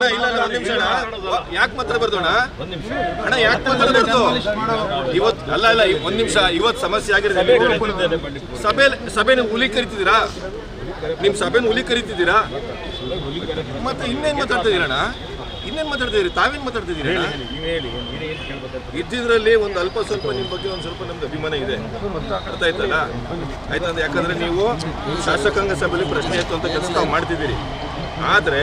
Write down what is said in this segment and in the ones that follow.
ಇಲ್ಲ ಇಲ್ಲ ಒಂದ್ ನಿಮಿಷ ಯಾಕೆ ಮಾತಾಡಬಾರ್ದು ಅಣ್ಣ? ಅಣ್ಣ ಯಾಕೆ ಮಾತಾಡಬಾರ್ದು ಇವತ್ ಅಲ್ಲ ಅಲ್ಲ ಒಂದ್ ನಿಮಿಷ ಇವತ್ ಸಮಸ್ಯೆ ಆಗಿರೋದು ಸಭೆ ಸಭೆನ ಹುಲಿ ಕರಿತಿದ್ದೀರಾ? ನಿಮ್ ಸಭೆನ ಹುಲಿ ಕರಿತಿದ್ದೀರಾ? ಮತ್ತೆ ಇನ್ನೇನ್ ಮಾತಾಡ್ತಿದ್ದೀರಣ್ಣ ಇನ್ನೇನ್ ಮಾತಾಡ್ತಿದ್ದೀರಿ? ತಾವೇನ್ ಮಾತಾಡ್ತಿದ್ದೀರಿ ಇದ್ದಿದ್ರಲ್ಲಿ ಒಂದು ಅಲ್ಪ ಸ್ವಲ್ಪ ನಿಮ್ ಬಗ್ಗೆ ಒಂದ್ ಸ್ವಲ್ಪ ನಮ್ದು ಅಭಿಮಾನ ಇದೆ. ಅರ್ಥ ಆಯ್ತಲ್ಲ? ಆಯ್ತಂದ್ರೆ ಯಾಕಂದ್ರೆ ನೀವು ಶಾಸಕಾಂಗ ಸಭೆಯಲ್ಲಿ ಪ್ರಶ್ನೆ ಎತ್ತುವಂತ ಕೆಲಸ ತಾವು ಮಾಡ್ತಿದ್ದೀರಿ. ಆದ್ರೆ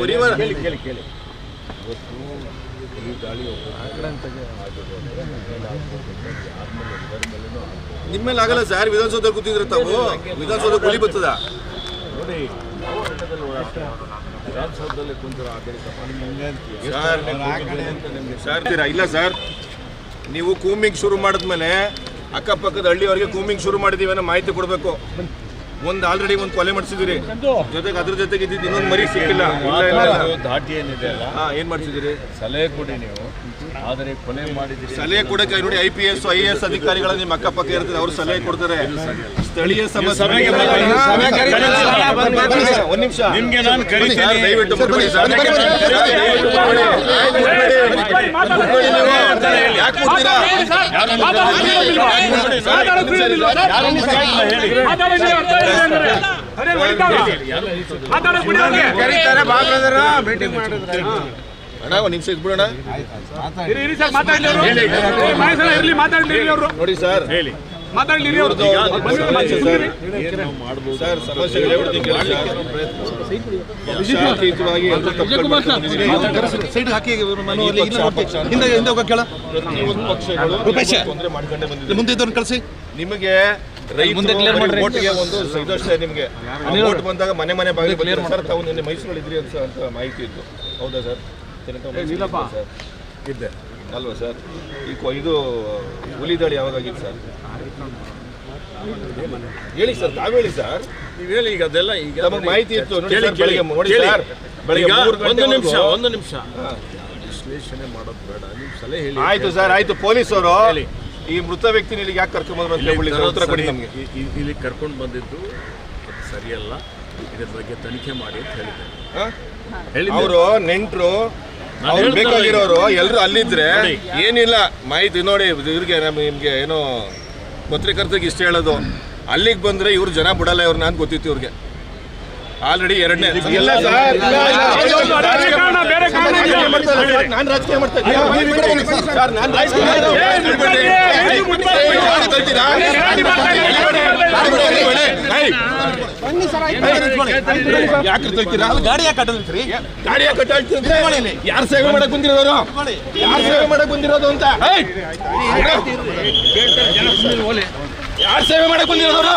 ಪರಿವಾರ. ನಿಮ್ಮೇಲೆ ಆಗಲ್ಲ ಸರ್ ವಿಧಾನಸೌಧ ಕೂತಿದ್ರೆ ತಾವು. ವಿಧಾನಸೌಧ ಕೊಲಿ ಬರ್ತದ? ಸರ್ ಇಲ್ಲ ಸರ್ ನೀವು ಕೂಮಿಂಗ್ ಶುರು ಮಾಡಿದ್ಮೇಲೆ ಅಕ್ಕಪಕ್ಕದ ಹಳ್ಳಿಯವರಿಗೆ ಕೂಮಿಂಗ್ ಶುರು ಮಾಡಿದೀವಿ ಅನ್ನೋ ಮಾಹಿತಿ ಕೊಡಬೇಕು. ಒಂದು ಆಲ್ರೆಡಿ ಒಂದು ಕೊಲೆ ಮಾಡಿಸಿದಿರಿ ಜೊತೆಗೆ ಅದ್ರ ಜೊತೆಗೆ ಇದ್ದಿದ್ದು ಇನ್ನೊಂದು ಮರಿ ಸಿಕ್ಕಿಲ್ಲ ದಾಟಿ ಏನಿದೆ ಅಲ್ಲ ಏನ್ ಮಾಡ್ಸಿದಿರಿ ಸಲಹೆ ಕೊಡಿ ನೀವು ಆದರೆ ಕೊಲೆ ಮಾಡಿದಿರಿ ಸಲಹೆ ಕೊಡಕ್ಕೆ ನೋಡಿ I P S I S ಅಧಿಕಾರಿಗಳ ನಿಮ್ಮ ಅಕ್ಕಪಕ್ಕ ಇರ್ತದೆ ಅವರು ಸಲಹೆ ಕೊಡ್ತಾರೆ ಸ್ಥಳೀಯ ಸಮಸ್ಯೆ ಒಂದ್ ನಿಮಿಷ ನಿಮ್ಗೆ ನಾನು ಕರಿತೀನಿ. ದಯವಿಟ್ಟು ಮುಟ್ಬೇಡಿ ಸರ್. ಮೀಟಿಂಗ್ ಮಾಡಿದ್ರೆ ಅಣ್ಣ ಒಂದು ನಿಮಿಷ ಇದ್ಬಿಡೋಣ ನೋಡಿ ಸರ್ ಹೇಳಿ ಇವ್ರದ್ದು ಸಮಸ್ಯೆ ಸರ್. ಶಾಂತಿಯುತವಾಗಿ ಮಾಡ್ಕೊಂಡೇ ಬಂದಿದೆ ಮುಂದೆ ಇದ್ದವ್ರನ್ನ ಕಳಿಸಿ ನಿಮಗೆ ಮುಂದೆ ಕ್ಲಿಯರ್ ಮಾಡ್ರಿ. ಒಟ್ಟಿಗೆ ಒಂದು ಇದಷ್ಟೇ ನಿಮಗೆ ಓಟ್ ಬಂದಾಗ ಮನೆ ಮನೆ ಬಾಗಿಲು ಕ್ಲಿಯರ್ ಸರ್ ತಾವು ನಿನ್ನೆ ಮೈಸೂರಲ್ಲಿ ಇದ್ರಿ ಅಂತ ಮಾಹಿತಿ ಇತ್ತು ಹೌದಾ ಸರ್ ಸರ್ ಇದ್ದೆ ಅಲ್ವಾ ಸರ್? ಈ ಕೊ- ಇದು ಹುಲಿ ದಾಳಿ ಯಾವಾಗಾಗಿತ್ತು ಸರ್? ಹೇಳಿ ಸರ್ ತಾವು ಹೇಳಿ ಸರ್. ನೀವು ಹೇಳಿ ಈಗ ಅದೆಲ್ಲ ಈಗ ನಮಗೆ ಮಾಹಿತಿ ಇತ್ತು ನೋಡಿ ಸರ್, ಬೆಳಿಗ್ಗೆ ಕೇಳಿ, ನೋಡಿ ಸರ್. ಬೆಳಿಗ್ಗೆ ಈಗ ಮೂರು ಒಂದು ಗಂಟೆವರೆಗೂ- ನಿಮಿಷ ಒಂದು ನಿಮಿಷ. ವಿಶ್ಲೇಷಣೆ ಮಾಡೋದು ಬೇಡ. ನೀವು ಸಲಹೆ ಹೇಳಿ. ಆಯ್ತು ಸರ್ ಆಯ್ತು. ಪೊಲೀಸರು ಹೇಳಿ. ಈ ಮೃತ ವ್ಯಕ್ತಿನ ಇಲ್ಲಿಗೆ ಯಾಕೆ ಕರ್ಕೊಂಡ್ಬಂದ್ರು ಅಂತ ಹೇಳಿ ಸರ್, ಉತ್ತರ ಕೊಡಿ ನಮಗೆ. ಇಲ್ಲಿ ಕರ್ಕೊಂಡು ಬಂದಿದ್ದು ಅದು ಸರಿಯಲ್ಲ. ಇದ್ರ ಬಗ್ಗೆ ತನಿಖೆ ಮಾಡಿ ಅಂತ ಹೇಳಿದ್ದೆ ಹೇಳಿ ಅವರು ನೆಂಟ್ರು ಅವ್ರು ಬೇಕಾಗಿರೋರು ಎಲ್ಲರೂ ಅಲ್ಲಿದ್ರೆ ಏನಿಲ್ಲ ಮಾಹಿತಿ ನೋಡಿ ಇವ್ರಿಗೆ ನಮ್ಗೆ ನಿಮ್ಗೆ ಏನೋ ಪತ್ರಕರ್ತರಿಗೆ ಇಷ್ಟ ಹೇಳೋದು. ಅಲ್ಲಿಗೆ ಬಂದ್ರೆ ಇವ್ರು ಜನ ಬಿಡಲ್ಲ ಇವ್ರು ನಾನು ಗೊತ್ತಿತ್ತು ಇವ್ರಿಗೆ. ಆಲ್ರೆಡಿ ಎರಡನೇ. ನಾನು ರಾಜಕೀಯ ಯಾಕೆ ತಳ್ತೀರಾ ಗಾಡಿ ಯಾಕೆ ಗಾಡಿಯಾ ಗಾಡಿ ಯಾಕೆ ಕಟ್ಟಾಳ್ತೀನಿ ಯಾರು ಸೇವೆ ಮಾಡಕ್ ಬಂದಿರೋರು? ಯಾರು ಸೇವೆ ಮಾಡಕ್ ಬಂದಿರೋದು ಅಂತ? ಯಾರು ಸೇವೆ ಮಾಡಕ್ ಬಂದಿರೋರು?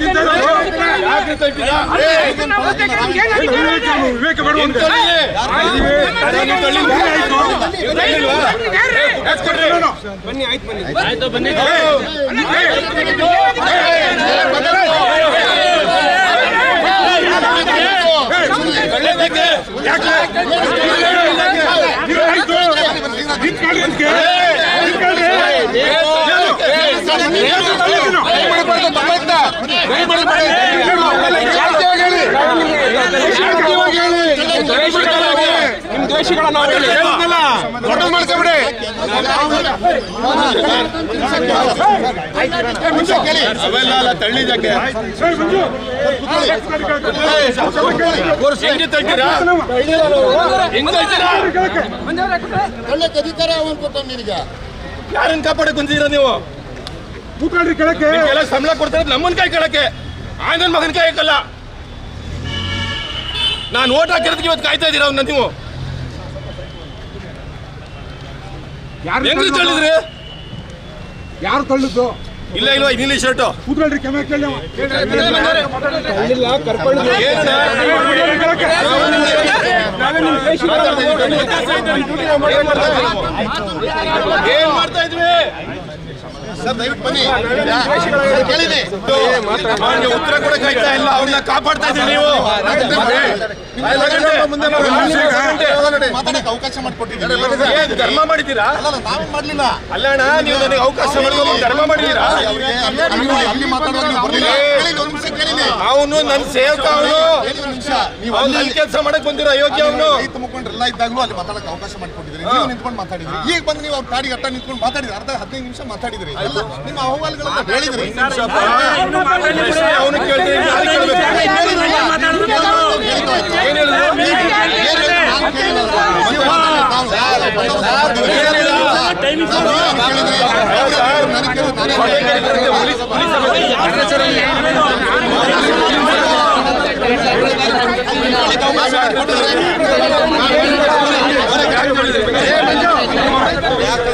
ಕಳಿಸಿಲ್ಲ? ಬನ್ನಿ ಕೊಡ್ತಿರೋದು ಬನ್ನಿ ಸಂಬಳ ಕೊಡ್ತಿರೋದು ಯಾಕೆ ಅವೆಲ್ಲ ಅಲ್ಲ ತಳ್ಳಿದಕ್ಕೆ ಹೆಂಗೆ ತಳ್ತೀರಾ ಹೆಂಗ್ ತಳ್ತೀರಾ ಒಳ್ಳೆ ಅಧಿಕಾರ ಅವನ್ ಕೊಟ್ಟ ನಿನಗೆ ಯಾರನ್ನ ಕಾಪಾಡಕ್ ಬಂದಿದ್ದೀರಾ ನೀವು ಕೂತ್ಕೊಂಡ್ರಿ ಕೆಳಕ್ಕೆ ಎಲ್ಲ ಸಂಬಳ ಕೊಡ್ತಾರೆ ನಮ್ಮನ್ ಕೈ ಕೇಳಕ್ಕೆ. ಆಂಗನ್ ಮಗನ್ ಕೈ ಹಾಕಲ್ಲ. ನಾನು ಓಟ್ ಹಾಕಿರೋದಕ್ಕೆ ಇವತ್ತು ಕಾಯ್ತಾ ಇದ್ದೀರಾ ಅವನ್ನ ನೀವು ಯಾರು ಹೆಂಗ್ ತಳ್ಳಿದ್ರಿ ಯಾರು ತಳ್ಳಿದ್ದು ಇಲ್ಲ ಇಲ್ವಾ ಇಲ್ಲಿ ಶರ್ಟು ಕೂತ್ಕೊಳ್ರಿ ಕೆಮ್ಮೆ ಕೇಳಿ. ಏನ್ ಮಾಡ್ತಾ ಇದ್ವಿ ಸರ್ ದಯವಿಟ್ಟು ಬನ್ನಿ. ಕೇಳಿದೆ. ಉತ್ತರ ಕೂಡ ಕೈತಾ ಇಲ್ಲ. ಅವ್ರನ್ನ ಕಾಪಾಡ್ತಾ ಇದ್ದೀವಿ ನೀವು. ಮಾತಾಡಕ್ಕೆ ಅವಕಾಶ ಮಾಡಿಕೊಟ್ಟಿದ್ದೀನಿ ಏನ್ ಧರ್ಮ ಮಾಡಿದ್ದೀರಾ ಅಲ್ಲ ನಾವು ಮಾಡ್ಲಿಲ್ಲ. ಅಲ್ಲಣ್ಣ ನೀವು ನನಗೆ ಅವಕಾಶ ಮಾಡ್ಕೊಂಡು ಧರ್ಮ ಮಾಡಿದ್ದೀರಾ? ಅಲ್ಲಿ- ಅಲ್ಲಿ- ಅವನು. ನನ್ನ ಸೇವಕ ಅವನು. ಅಲ್ಲಿ ಕೆಲಸ ಮಾಡಕ್ ಬಂದಿರೋ ಅಯೋಗ್ಯ ಅವನು. ರೈತ ಮುಖಂಡರೆಲ್ಲ ಇದ್ದಾಗಲೂ ಅಲ್ಲಿ ಮಾತಾಡಕ್ಕೆ ಅವಕಾಶ ಮಾಡಿಕೊಟ್ಟಿದ್ರಿ ನೀವು ನಿಂತ್ಕೊಂಡು ಮಾತಾಡಿದ್ರಿ. ಈಗ ಬಂದು ನೀವು ಅವ್ರ ಗಾಡಿ ಅಟ್ಟ ನಿಂತ್ಕೊಂಡು ಮಾತಾಡಿದ್ರಿ. ಅರ್ಧ ಹದಿನೈದು ನಿಮಿಷ ಮಾತಾಡಿದ್ರಿ. ಎಲ್ಲ ನಿಮ್ಮ ಅಹವಾಲುಗಳನ್ನ ಹೇಳಿದ್ರಿ. ಅವನು. ಏನ್ ಹೇಳಿದ್ರು? ಯಾಕೆ